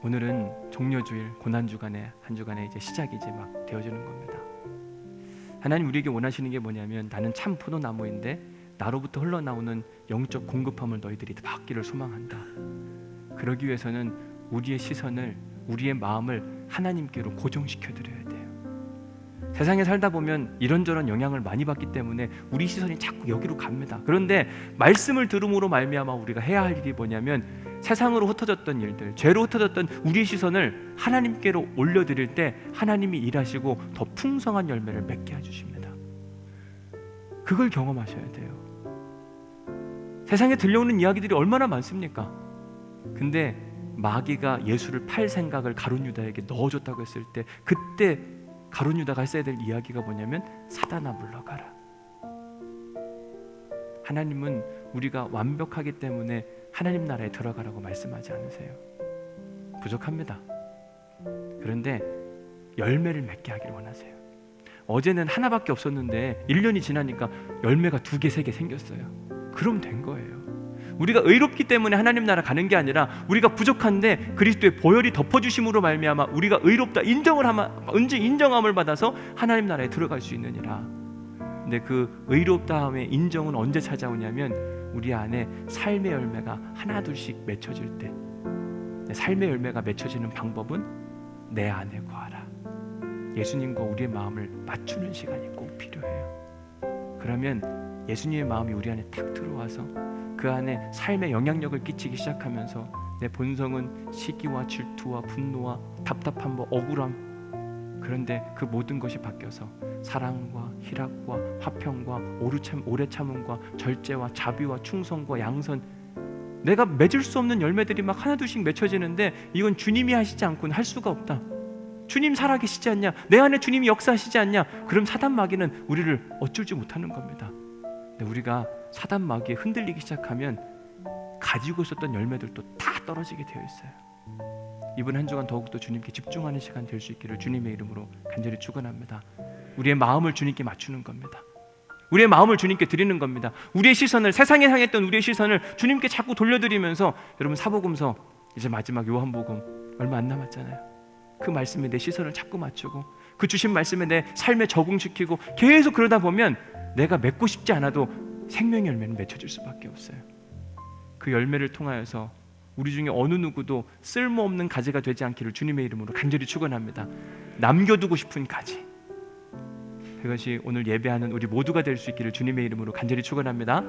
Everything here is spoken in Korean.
오늘은 종려주일 고난 주간의 한 주간의 이제 시작이 이제 막 되어지는 겁니다. 하나님 우리에게 원하시는 게 뭐냐면 나는 참 포도나무인데 나로부터 흘러나오는 영적 공급함을 너희들이 받기를 소망한다. 그러기 위해서는 우리의 시선을 우리의 마음을 하나님께로 고정시켜 드려야 돼요. 세상에 살다 보면 이런저런 영향을 많이 받기 때문에 우리 시선이 자꾸 여기로 갑니다. 그런데 말씀을 들음으로 말미암아 우리가 해야 할 일이 뭐냐면 세상으로 흩어졌던 일들, 죄로 흩어졌던 우리의 시선을 하나님께로 올려드릴 때 하나님이 일하시고 더 풍성한 열매를 맺게 해주십니다. 그걸 경험하셔야 돼요. 세상에 들려오는 이야기들이 얼마나 많습니까? 근데 마귀가 예수를 팔 생각을 가룟 유다에게 넣어줬다고 했을 때 그때 가룟 유다가 했어야 될 이야기가 뭐냐면 사단아 물러가라. 하나님은 우리가 완벽하기 때문에 하나님 나라에 들어가라고 말씀하지 않으세요. 부족합니다. 그런데 열매를 맺게 하길 원하세요. 어제는 하나밖에 없었는데 1년이 지나니까 열매가 두 개, 세 개 생겼어요. 그럼 된 거예요. 우리가 의롭기 때문에 하나님 나라 가는 게 아니라 우리가 부족한데 그리스도의 보혈이 덮어주심으로 말미암아 우리가 의롭다 인정을 하마 은지 인정함을 받아서 하나님 나라에 들어갈 수 있느니라. 근데 그 의롭다함의 인정은 언제 찾아오냐면 우리 안에 삶의 열매가 하나 둘씩 맺혀질 때 삶의 열매가 맺혀지는 방법은 내 안에 거하라. 예수님과 우리의 마음을 맞추는 시간이 꼭 필요해요. 그러면 예수님의 마음이 우리 안에 탁 들어와서 그 안에 삶의 영향력을 끼치기 시작하면서 내 본성은 시기와 질투와 분노와 답답함과 억울함 그런데 그 모든 것이 바뀌어서 사랑과 희락과 화평과 오르참, 오래 참음과 절제와 자비와 충성과 양선 내가 맺을 수 없는 열매들이 막 하나둘씩 맺혀지는데 이건 주님이 하시지 않고는 할 수가 없다. 주님 살아계시지 않냐? 내 안에 주님이 역사하시지 않냐? 그럼 사단 마귀는 우리를 어쩔 줄 못하는 겁니다. 우리가 사단 마귀에 흔들리기 시작하면 가지고 있었던 열매들도 다 떨어지게 되어 있어요. 이번 한 주간 더욱더 주님께 집중하는 시간 될 수 있기를 주님의 이름으로 간절히 축원합니다. 우리의 마음을 주님께 맞추는 겁니다. 우리의 마음을 주님께 드리는 겁니다. 우리의 시선을 세상에 향했던 우리의 시선을 주님께 자꾸 돌려드리면서 여러분 사복음서 이제 마지막 요한복음 얼마 안 남았잖아요. 그 말씀에 내 시선을 자꾸 맞추고 그 주신 말씀에 내 삶에 적응시키고 계속 그러다 보면 내가 맺고 싶지 않아도 생명의 열매는 맺혀질 수밖에 없어요. 그 열매를 통하여서 우리 중에 어느 누구도 쓸모없는 가지가 되지 않기를 주님의 이름으로 간절히 축원합니다. 남겨두고 싶은 가지. 그것이 오늘 예배하는 우리 모두가 될 수 있기를 주님의 이름으로 간절히 축원합니다.